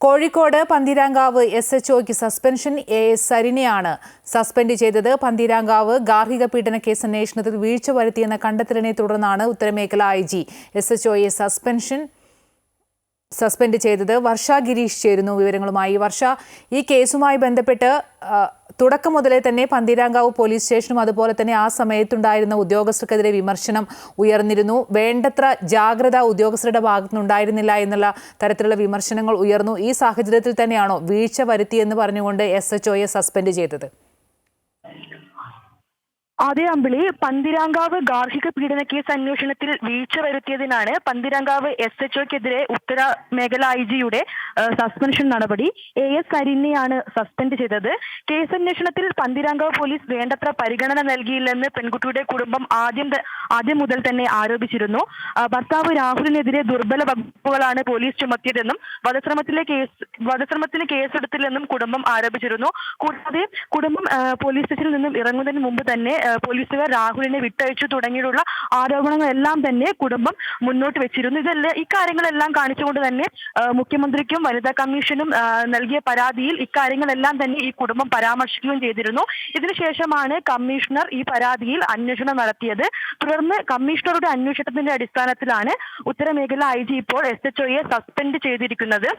Kozhikode Pantheerankavu S H ഒക്ക് suspension A S സരിനെയാണ്. Suspend ചെയ്തത് പന്തീരാങ്കാവ് ഗാർഹിക പീഡന കേസ് അന്വേഷണത്തിൽ വീഴ്ച വരുത്തിയെന്ന കണ്ടെത്തലിനെ തുടർന്നാണ് ഉത്തരമേഖല ഐ ജി എസ് എച്ച് ഒയെ സസ്പെൻഷൻ സസ്പെൻഡ് ചെയ്തത്. വർഷ ഗിരീഷ് ചേരുന്നു വിവരങ്ങളുമായി. വർഷ ഈ കേസുമായി ബന്ധപ്പെട്ട് തുടക്കം മുതലേ തന്നെ പന്തീരാങ്കാവ് പോലീസ് സ്റ്റേഷനും അതുപോലെ തന്നെ ആ സമയത്തുണ്ടായിരുന്ന ഉദ്യോഗസ്ഥർക്കെതിരെ വിമർശനം ഉയർന്നിരുന്നു. വേണ്ടത്ര ജാഗ്രത ഉദ്യോഗസ്ഥരുടെ ഭാഗത്തുനിന്നുണ്ടായിരുന്നില്ല എന്നുള്ള തരത്തിലുള്ള വിമർശനങ്ങൾ ഉയർന്നു. ഈ സാഹചര്യത്തിൽ തന്നെയാണോ വീഴ്ച വരുത്തിയെന്ന് പറഞ്ഞുകൊണ്ട് എസ് എച്ച് സസ്പെൻഡ് ചെയ്തത്? അതേ അമ്പിളി പന്തിരാങ്കാവ് ഗാർഹിക പീഡന കേസ് അന്വേഷണത്തിൽ വീഴ്ച വരുത്തിയതിനാണ് പന്തിരാങ്കാവ് എസ് എച്ച് ഒക്കെതിരെ ഉത്തര മേഖല ഐ ജിയുടെ സസ്പെൻഷൻ നടപടി. എ എസ് അരിനെയാണ് സസ്പെൻഡ് ചെയ്തത്. കേസ് അന്വേഷണത്തിൽ പന്തിരാങ്കാവ് പോലീസ് വേണ്ടത്ര പരിഗണന നൽകിയില്ലെന്ന് പെൺകുട്ടിയുടെ കുടുംബം ആദ്യം ആദ്യം മുതൽ തന്നെ ആരോപിച്ചിരുന്നു. ഭർത്താവ് രാഹുലിനെതിരെ ദുർബല വകുപ്പുകളാണ് പോലീസ് ചുമത്തിയതെന്നും വധശ്രമത്തിലെ കേസ് വധശ്രമത്തിന് കേസെടുത്തില്ലെന്നും കുടുംബം ആരോപിച്ചിരുന്നു. കൂടാതെ കുടുംബം പോലീസ് സ്റ്റേഷനിൽ നിന്നും ഇറങ്ങുന്നതിന് മുമ്പ് തന്നെ പോലീസുകാർ രാഹുലിനെ വിട്ടയച്ചു തുടങ്ങിയിട്ടുള്ള ആരോപണങ്ങളെല്ലാം തന്നെ കുടുംബം മുന്നോട്ട് വെച്ചിരുന്നു. ഇതെല്ലാം ഇക്കാര്യങ്ങളെല്ലാം കാണിച്ചുകൊണ്ട് തന്നെ മുഖ്യമന്ത്രിക്കും വനിതാ കമ്മീഷനും നൽകിയ പരാതിയിൽ ഇക്കാര്യങ്ങളെല്ലാം തന്നെ ഈ കുടുംബം പരാമർശിക്കുകയും ചെയ്തിരുന്നു. ഇതിനുശേഷമാണ് കമ്മീഷണർ ഈ പരാതിയിൽ അന്വേഷണം നടത്തിയത്. തുടർന്ന് കമ്മീഷണറുടെ അന്വേഷണത്തിന്റെ അടിസ്ഥാനത്തിലാണ് ഉത്തരമേഖല ഐ ജി ഇപ്പോൾ എസ് എച്ച് ഒയെ സസ്പെൻഡ് ചെയ്തിരിക്കുന്നത്.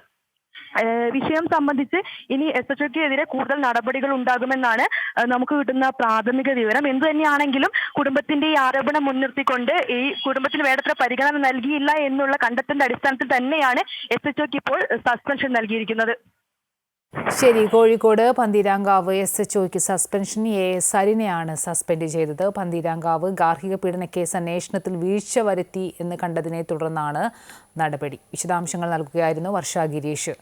വിഷയം സംബന്ധിച്ച് ഇനി എസ് എച്ച് ഒക്കെതിരെ കൂടുതൽ നടപടികൾ ഉണ്ടാകുമെന്നാണ് നമുക്ക് കിട്ടുന്ന പ്രാഥമിക വിവരം. എന്തു തന്നെയാണെങ്കിലും കുടുംബത്തിന്റെ ഈ ആരോപണം മുൻനിർത്തിക്കൊണ്ട് ഈ കുടുംബത്തിന് വേണ്ടത്ര പരിഗണന നൽകിയില്ല എന്നുള്ള കണ്ടെത്തലിന്റെ അടിസ്ഥാനത്തിൽ തന്നെയാണ് എസ് എച്ച് ഒക്ക് ഇപ്പോൾ സസ്പെൻഷൻ നൽകിയിരിക്കുന്നത്. ശരി കോഴിക്കോട് പന്തീരാങ്കാവ് എസ് എച്ച് ഒക്ക് സസ്പെൻഷൻ എ എസ് അരിനെയാണ് സസ്പെൻഡ് ചെയ്തത്. പന്തീരാങ്കാവ് ഗാർഹിക പീഡന കേസ് അന്വേഷണത്തിൽ വീഴ്ച വരുത്തി എന്ന് കണ്ടതിനെ തുടർന്നാണ് നടപടി. വിശദാംശങ്ങൾ നൽകുകയായിരുന്നു വർഷ ഗിരീഷ്.